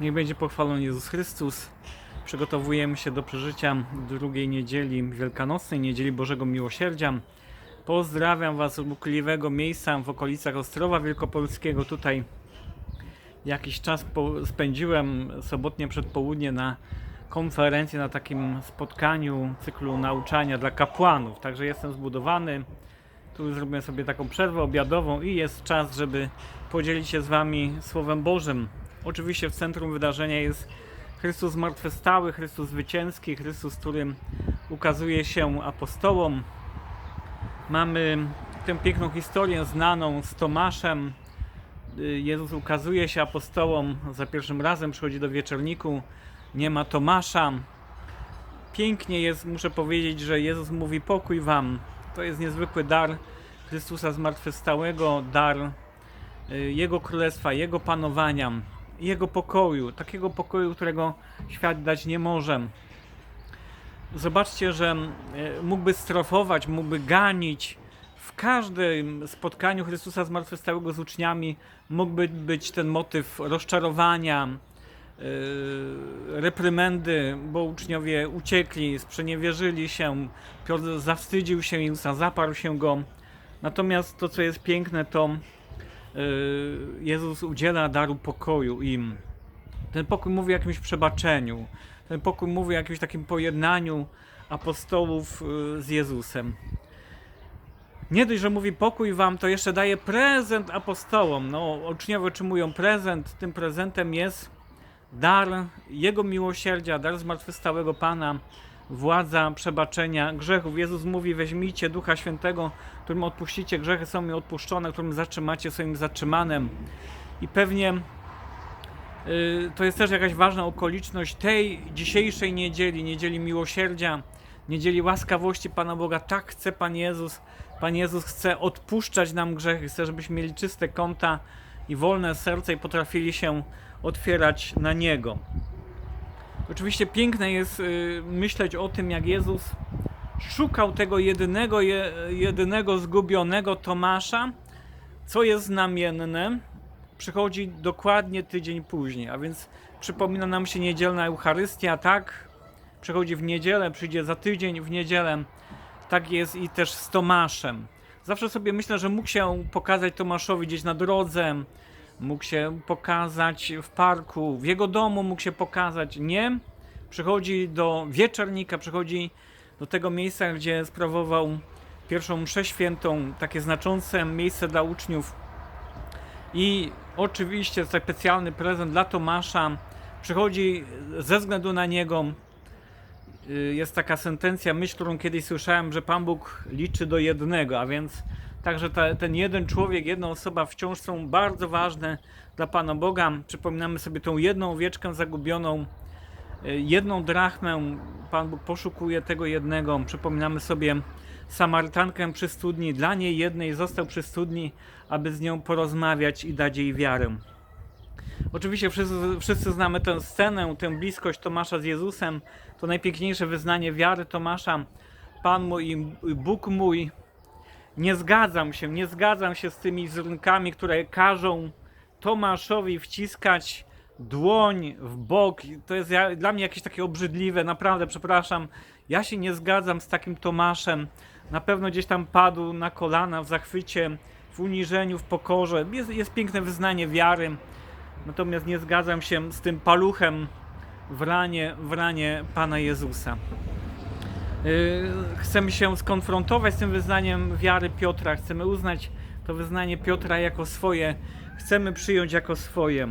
Niech będzie pochwalony Jezus Chrystus. Przygotowujemy się do przeżycia drugiej niedzieli Wielkanocnej, niedzieli Bożego Miłosierdzia. Pozdrawiam Was z urokliwego miejsca w okolicach Ostrowa Wielkopolskiego. Tutaj jakiś czas spędziłem sobotnie przedpołudnie na konferencji, na takim spotkaniu cyklu nauczania dla kapłanów. Także jestem zbudowany. Tu zrobiłem sobie taką przerwę obiadową i jest czas, żeby podzielić się z Wami Słowem Bożym. Oczywiście w centrum wydarzenia jest Chrystus zmartwychwstały, Chrystus zwycięski, Chrystus, którym ukazuje się apostołom. Mamy tę piękną historię znaną z Tomaszem. Jezus ukazuje się apostołom za pierwszym razem, przychodzi do wieczorniku, nie ma Tomasza. Pięknie jest, muszę powiedzieć, że Jezus mówi pokój wam. To jest niezwykły dar Chrystusa zmartwychwstałego, dar y, Jego królestwa, Jego panowania, Jego pokoju, takiego pokoju, którego świat dać nie może. Zobaczcie, że y, mógłby strofować, mógłby ganić. W każdym spotkaniu Chrystusa zmartwychwstałego z uczniami mógłby być ten motyw rozczarowania, yy, reprymendy, bo uczniowie uciekli, sprzeniewierzyli się, Piotr zawstydził się Jezusa, zaparł się go. Natomiast to, co jest piękne, to Jezus udziela daru pokoju im. Ten pokój mówi o jakimś przebaczeniu. Ten pokój mówi o jakimś takim pojednaniu apostołów yy, z Jezusem. Nie dość, że mówi pokój wam, to jeszcze daje prezent apostołom. No, uczniowie otrzymują prezent. Tym prezentem jest dar Jego miłosierdzia, dar zmartwychwstałego Pana, władza przebaczenia grzechów. Jezus mówi, weźmijcie Ducha Świętego, którym odpuścicie grzechy, są mi odpuszczone, którym zatrzymacie, są im zatrzymanem. I pewnie y, to jest też jakaś ważna okoliczność tej dzisiejszej niedzieli, niedzieli miłosierdzia, niedzieli łaskawości Pana Boga. Tak chce Pan Jezus. Pan Jezus chce odpuszczać nam grzechy, chce, żebyśmy mieli czyste konta i wolne serce i potrafili się otwierać na Niego. Oczywiście piękne jest y, myśleć o tym, jak Jezus szukał tego jedynego, je, jedynego zgubionego Tomasza, co jest znamienne, przychodzi dokładnie tydzień później, a więc przypomina nam się niedzielna Eucharystia, tak? Przychodzi w niedzielę, przyjdzie za tydzień w niedzielę. Tak jest i też z Tomaszem. Zawsze sobie myślę, że mógł się pokazać Tomaszowi gdzieś na drodze, mógł się pokazać w parku, w jego domu mógł się pokazać. Nie, przychodzi do wieczornika, przychodzi do tego miejsca, gdzie sprawował pierwszą mszę świętą, takie znaczące miejsce dla uczniów. I oczywiście specjalny prezent dla Tomasza. Przychodzi ze względu na niego. Y, Jest taka sentencja, myśl, którą kiedyś słyszałem, że Pan Bóg liczy do jednego, a więc także ta, ten jeden człowiek, jedna osoba wciąż są bardzo ważne dla Pana Boga. Przypominamy sobie tą jedną owieczkę zagubioną, y, jedną drachmę. Pan Bóg poszukuje tego jednego. Przypominamy sobie Samarytankę przy studni. Dla niej jednej został przy studni, aby z nią porozmawiać i dać jej wiarę. Oczywiście wszyscy, wszyscy znamy tę scenę, tę bliskość Tomasza z Jezusem. To najpiękniejsze wyznanie wiary Tomasza. Pan mój i Bóg mój. Nie zgadzam się, nie zgadzam się z tymi wizerunami, które każą Tomaszowi wciskać dłoń w bok. To jest dla mnie jakieś takie obrzydliwe, naprawdę przepraszam. Ja się nie zgadzam z takim Tomaszem. Na pewno gdzieś tam padł na kolana w zachwycie, w uniżeniu, w pokorze. Jest, jest piękne wyznanie wiary. Natomiast nie zgadzam się z tym paluchem w ranie, w ranie Pana Jezusa. Yy, Chcemy się skonfrontować z tym wyznaniem wiary Piotra. Chcemy uznać to wyznanie Piotra jako swoje. Chcemy przyjąć jako swoje.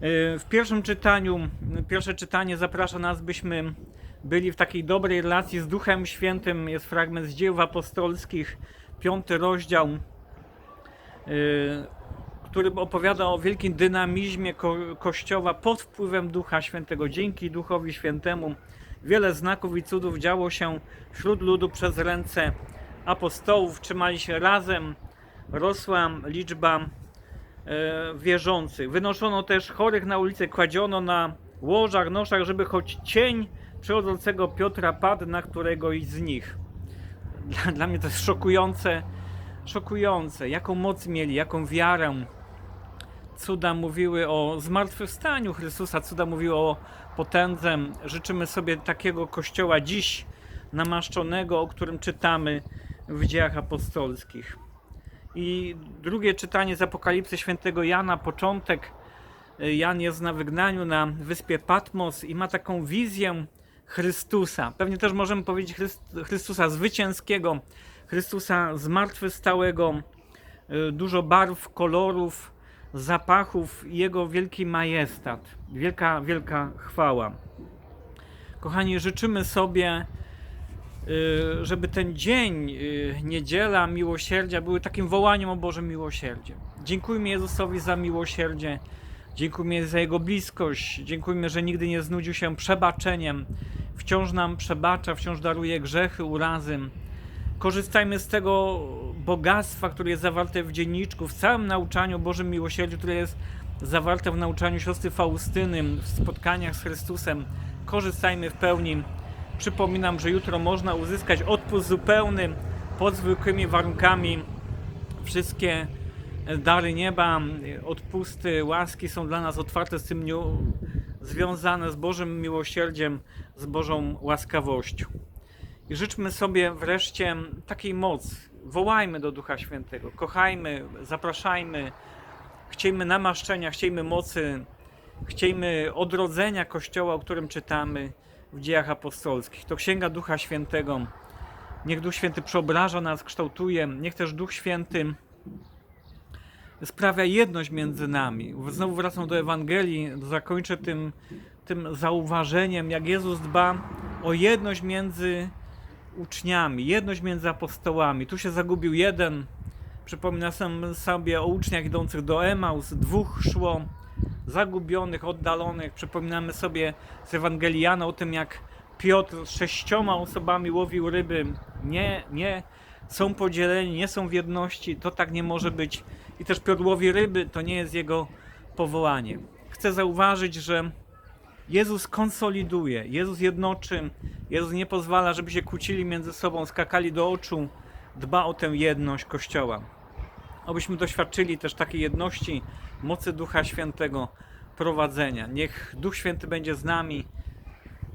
Yy, W pierwszym czytaniu, pierwsze czytanie zaprasza nas, byśmy byli w takiej dobrej relacji z Duchem Świętym. Jest fragment z dzieł apostolskich, piąty rozdział, yy, który opowiada o wielkim dynamizmie ko Kościoła pod wpływem Ducha Świętego. Dzięki Duchowi Świętemu wiele znaków i cudów działo się wśród ludu przez ręce apostołów. Trzymali się razem, rosła liczba e, wierzących. Wynoszono też chorych na ulicę, kładziono na łożach, noszach, żeby choć cień przychodzącego Piotra padł na któregoś z nich. Dla, dla mnie to jest szokujące, szokujące. Jaką moc mieli, jaką wiarę. Cuda mówiły o zmartwychwstaniu Chrystusa, cuda mówiły o potędze. Życzymy sobie takiego kościoła dziś namaszczonego, o którym czytamy w dziejach apostolskich. I drugie czytanie z Apokalipsy świętego Jana, początek. Jan jest na wygnaniu na wyspie Patmos i ma taką wizję Chrystusa. Pewnie też możemy powiedzieć Chryst- Chrystusa zwycięskiego, Chrystusa zmartwychwstałego, dużo barw, kolorów, zapachów, jego wielki majestat, wielka, wielka chwała. Kochani, życzymy sobie, y, żeby ten dzień, y, niedziela miłosierdzia, były takim wołaniem o Boże miłosierdzie. Dziękujmy Jezusowi za miłosierdzie, dziękujmy za Jego bliskość, dziękujmy, że nigdy nie znudził się przebaczeniem, wciąż nam przebacza, wciąż daruje grzechy, urazy. Korzystajmy z tego bogactwa, które jest zawarte w dzienniczku, w całym nauczaniu Bożym Miłosierdziu, które jest zawarte w nauczaniu siostry Faustyny, w spotkaniach z Chrystusem. Korzystajmy w pełni. Przypominam, że jutro można uzyskać odpust zupełny pod zwykłymi warunkami. Wszystkie dary nieba, odpusty, łaski są dla nas otwarte z tym dniu, związane z Bożym miłosierdziem, z Bożą łaskawością. I życzmy sobie wreszcie takiej mocy. Wołajmy do Ducha Świętego, kochajmy, zapraszajmy, chciejmy namaszczenia, chciejmy mocy, chciejmy odrodzenia Kościoła, o którym czytamy w dziejach apostolskich. To Księga Ducha Świętego. Niech Duch Święty przeobraża nas, kształtuje. Niech też Duch Święty sprawia jedność między nami. Znowu wracam do Ewangelii, zakończę tym, tym zauważeniem, jak Jezus dba o jedność między uczniami, jedność między apostołami. Tu się zagubił jeden. Przypominam sobie o uczniach idących do Emaus. Dwóch szło zagubionych, oddalonych. Przypominamy sobie z Ewangelii Jana o tym, jak Piotr z sześcioma osobami łowił ryby. Nie, nie są podzieleni, nie są w jedności. To tak nie może być. I też Piotr łowi ryby, to nie jest jego powołanie. Chcę zauważyć, że Jezus konsoliduje, Jezus jednoczy, Jezus nie pozwala, żeby się kłócili między sobą, skakali do oczu, dba o tę jedność Kościoła. Abyśmy doświadczyli też takiej jedności, mocy Ducha Świętego, prowadzenia. Niech Duch Święty będzie z nami.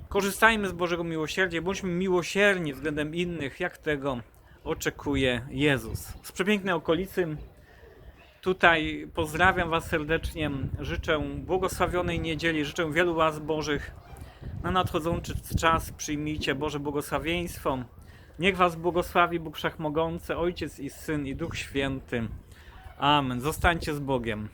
Korzystajmy z Bożego miłosierdzia, bądźmy miłosierni względem innych, jak tego oczekuje Jezus. Z przepięknej okolicy Tutaj pozdrawiam Was serdecznie. Życzę błogosławionej niedzieli, życzę wielu łas Bożych. Na nadchodzący czas przyjmijcie Boże błogosławieństwo. Niech Was błogosławi Bóg Wszechmogący, Ojciec i Syn i Duch Święty. Amen. Zostańcie z Bogiem.